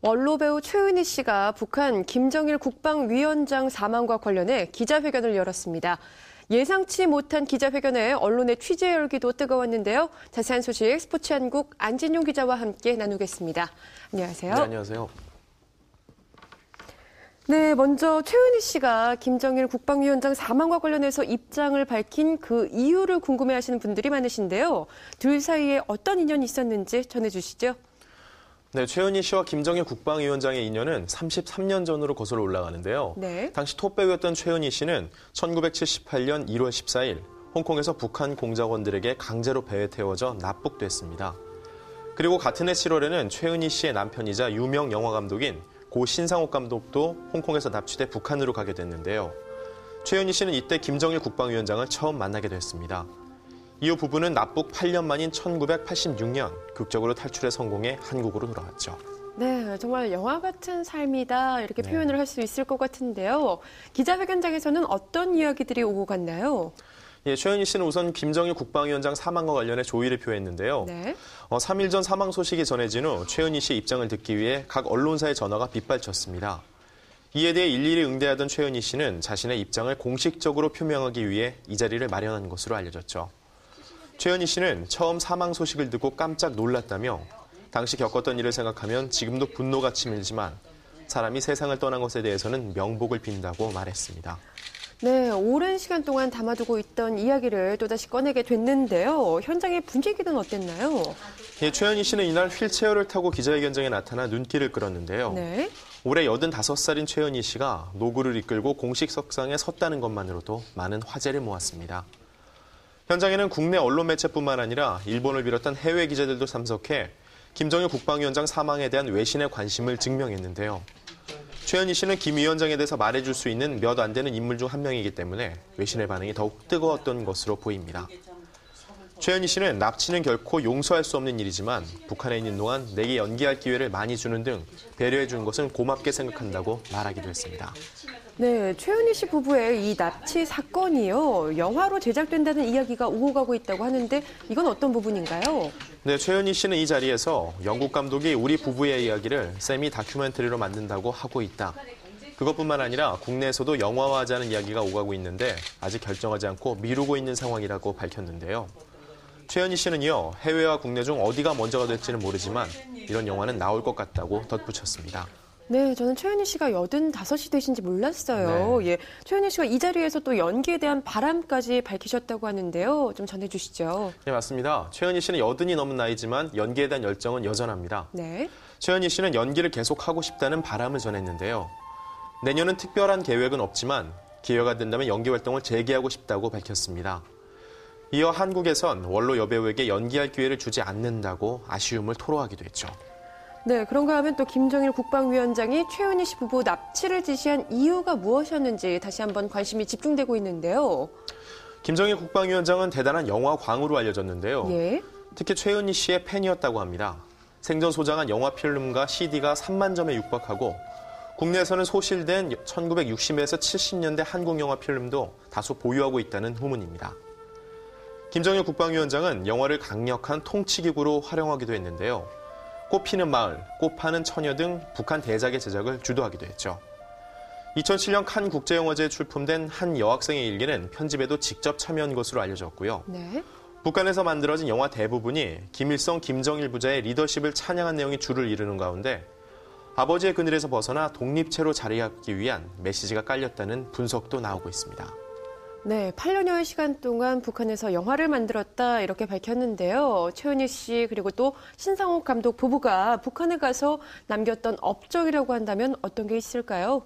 원로 배우 최은희 씨가 북한 김정일 국방위원장 사망과 관련해 기자회견을 열었습니다. 예상치 못한 기자회견에 언론의 취재 열기도 뜨거웠는데요. 자세한 소식 스포츠 한국 안진용 기자와 함께 나누겠습니다. 안녕하세요. 네, 안녕하세요. 네, 먼저 최은희 씨가 김정일 국방위원장 사망과 관련해서 입장을 밝힌 그 이유를 궁금해하시는 분들이 많으신데요. 둘 사이에 어떤 인연이 있었는지 전해주시죠. 네, 최은희 씨와 김정일 국방위원장의 인연은 33년 전으로 거슬러 올라가는데요. 네. 당시 톱배우였던 최은희 씨는 1978년 1월 14일 홍콩에서 북한 공작원들에게 강제로 배에 태워져 납북됐습니다. 그리고 같은 해 7월에는 최은희 씨의 남편이자 유명 영화 감독인 고 신상옥 감독도 홍콩에서 납치돼 북한으로 가게 됐는데요. 최은희 씨는 이때 김정일 국방위원장을 처음 만나게 됐습니다. 이후 부부는 납북 8년 만인 1986년 극적으로 탈출에 성공해 한국으로 돌아왔죠. 네, 정말 영화 같은 삶이다 이렇게 네. 표현을 할 수 있을 것 같은데요. 기자회견장에서는 어떤 이야기들이 오고 갔나요? 예, 최은희 씨는 우선 김정일 국방위원장 사망과 관련해 조의를 표했는데요. 네. 어, 3일 전 사망 소식이 전해진 후 최은희 씨의 입장을 듣기 위해 각 언론사의 전화가 빗발쳤습니다. 이에 대해 일일이 응대하던 최은희 씨는 자신의 입장을 공식적으로 표명하기 위해 이 자리를 마련한 것으로 알려졌죠. 최은희 씨는 처음 사망 소식을 듣고 깜짝 놀랐다며 당시 겪었던 일을 생각하면 지금도 분노가 치밀지만 사람이 세상을 떠난 것에 대해서는 명복을 빈다고 말했습니다. 네, 오랜 시간 동안 담아두고 있던 이야기를 또다시 꺼내게 됐는데요. 현장의 분위기는 어땠나요? 예, 최은희 씨는 이날 휠체어를 타고 기자회견장에 나타나 눈길을 끌었는데요. 네. 올해 85살인 최은희 씨가 노구를 이끌고 공식 석상에 섰다는 것만으로도 많은 화제를 모았습니다. 현장에는 국내 언론 매체뿐만 아니라 일본을 비롯한 해외 기자들도 참석해 김정일 국방위원장 사망에 대한 외신의 관심을 증명했는데요. 최은희 씨는 김 위원장에 대해서 말해줄 수 있는 몇 안 되는 인물 중 한 명이기 때문에 외신의 반응이 더욱 뜨거웠던 것으로 보입니다. 최은희 씨는 납치는 결코 용서할 수 없는 일이지만 북한에 있는 동안 내게 연기할 기회를 많이 주는 등 배려해 준 것은 고맙게 생각한다고 말하기도 했습니다. 네, 최은희 씨 부부의 이 납치 사건이요. 영화로 제작된다는 이야기가 오고 가고 있다고 하는데 이건 어떤 부분인가요? 네, 최은희 씨는 이 자리에서 영국 감독이 우리 부부의 이야기를 세미 다큐멘터리로 만든다고 하고 있다. 그것뿐만 아니라 국내에서도 영화화하자는 이야기가 오가고 있는데 아직 결정하지 않고 미루고 있는 상황이라고 밝혔는데요. 최은희 씨는요, 해외와 국내 중 어디가 먼저가 될지는 모르지만 이런 영화는 나올 것 같다고 덧붙였습니다. 네, 저는 최은희 씨가 85이 되신지 몰랐어요. 네. 예, 최은희 씨가 이 자리에서 또 연기에 대한 바람까지 밝히셨다고 하는데요. 좀 전해주시죠. 네, 맞습니다. 최은희 씨는 여든이 넘은 나이지만 연기에 대한 열정은 여전합니다. 네. 최은희 씨는 연기를 계속하고 싶다는 바람을 전했는데요. 내년은 특별한 계획은 없지만 기회가 된다면 연기 활동을 재개하고 싶다고 밝혔습니다. 이어 한국에선 원로 여배우에게 연기할 기회를 주지 않는다고 아쉬움을 토로하기도 했죠. 네, 그런가 하면 또 김정일 국방위원장이 최은희 씨 부부 납치를 지시한 이유가 무엇이었는지 다시 한번 관심이 집중되고 있는데요. 김정일 국방위원장은 대단한 영화 광으로 알려졌는데요. 예. 특히 최은희 씨의 팬이었다고 합니다. 생전 소장한 영화 필름과 CD가 3만 점에 육박하고 국내에서는 소실된 1960에서 70년대 한국 영화 필름도 다소 보유하고 있다는 후문입니다. 김정일 국방위원장은 영화를 강력한 통치기구로 활용하기도 했는데요. 꽃피는 마을, 꽃파는 처녀 등 북한 대작의 제작을 주도하기도 했죠. 2007년 칸 국제영화제에 출품된 한 여학생의 일기는 편집에도 직접 참여한 것으로 알려졌고요. 네. 북한에서 만들어진 영화 대부분이 김일성, 김정일 부자의 리더십을 찬양한 내용이 줄을 이루는 가운데 아버지의 그늘에서 벗어나 독립체로 자리하기 위한 메시지가 깔렸다는 분석도 나오고 있습니다. 네, 8년여의 시간 동안 북한에서 영화를 만들었다 이렇게 밝혔는데요. 최은희 씨 그리고 또 신상옥 감독 부부가 북한에 가서 남겼던 업적이라고 한다면 어떤 게 있을까요?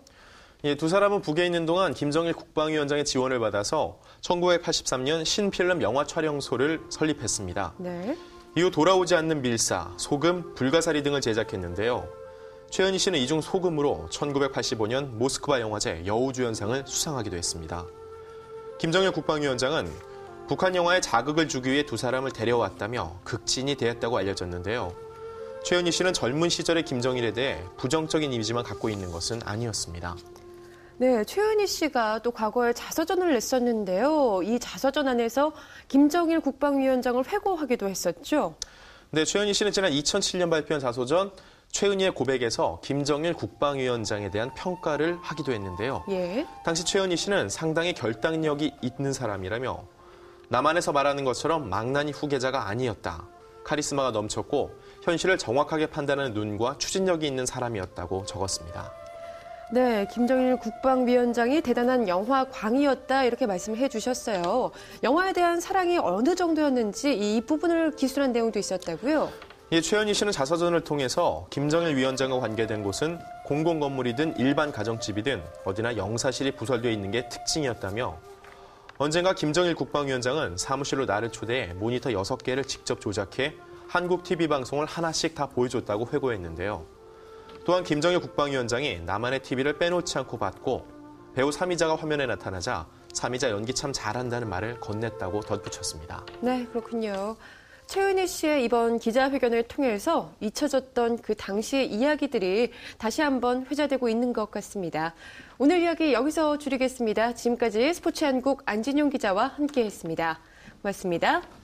예, 두 사람은 북에 있는 동안 김정일 국방위원장의 지원을 받아서 1983년 신필름 영화 촬영소를 설립했습니다. 네. 이후 돌아오지 않는 밀사, 소금, 불가사리 등을 제작했는데요. 최은희 씨는 이중 소금으로 1985년 모스크바 영화제 여우주연상을 수상하기도 했습니다. 김정일 국방위원장은 북한 영화에 자극을 주기 위해 두 사람을 데려왔다며 극진이 대했다고 알려졌는데요. 최은희 씨는 젊은 시절의 김정일에 대해 부정적인 이미지만 갖고 있는 것은 아니었습니다. 네, 최은희 씨가 또 과거에 자서전을 냈었는데요. 이 자서전 안에서 김정일 국방위원장을 회고하기도 했었죠. 네, 최은희 씨는 지난 2007년 발표한 자소전 최은희의 고백에서 김정일 국방위원장에 대한 평가를 하기도 했는데요. 예. 당시 최은희 씨는 상당히 결단력이 있는 사람이라며 남한에서 말하는 것처럼 망나니 후계자가 아니었다. 카리스마가 넘쳤고 현실을 정확하게 판단하는 눈과 추진력이 있는 사람이었다고 적었습니다. 네, 김정일 국방위원장이 대단한 영화 광이었다 이렇게 말씀해 주셨어요. 영화에 대한 사랑이 어느 정도였는지 이 부분을 기술한 내용도 있었다고요. 이 최현희 씨는 자서전을 통해서 김정일 위원장과 관계된 곳은 공공 건물이든 일반 가정집이든 어디나 영사실이 부설되어 있는 게 특징이었다며 언젠가 김정일 국방위원장은 사무실로 나를 초대해 모니터 6개를 직접 조작해 한국 TV 방송을 하나씩 다 보여줬다고 회고했는데요. 또한 김정일 국방위원장이 나만의 TV를 빼놓지 않고 봤고 배우 삼이자가 화면에 나타나자 삼이자 연기 참 잘한다는 말을 건넸다고 덧붙였습니다. 네, 그렇군요. 최은희 씨의 이번 기자회견을 통해서 잊혀졌던 그 당시의 이야기들이 다시 한번 회자되고 있는 것 같습니다. 오늘 이야기 여기서 줄이겠습니다. 지금까지 스포츠 한국 안진용 기자와 함께했습니다. 고맙습니다.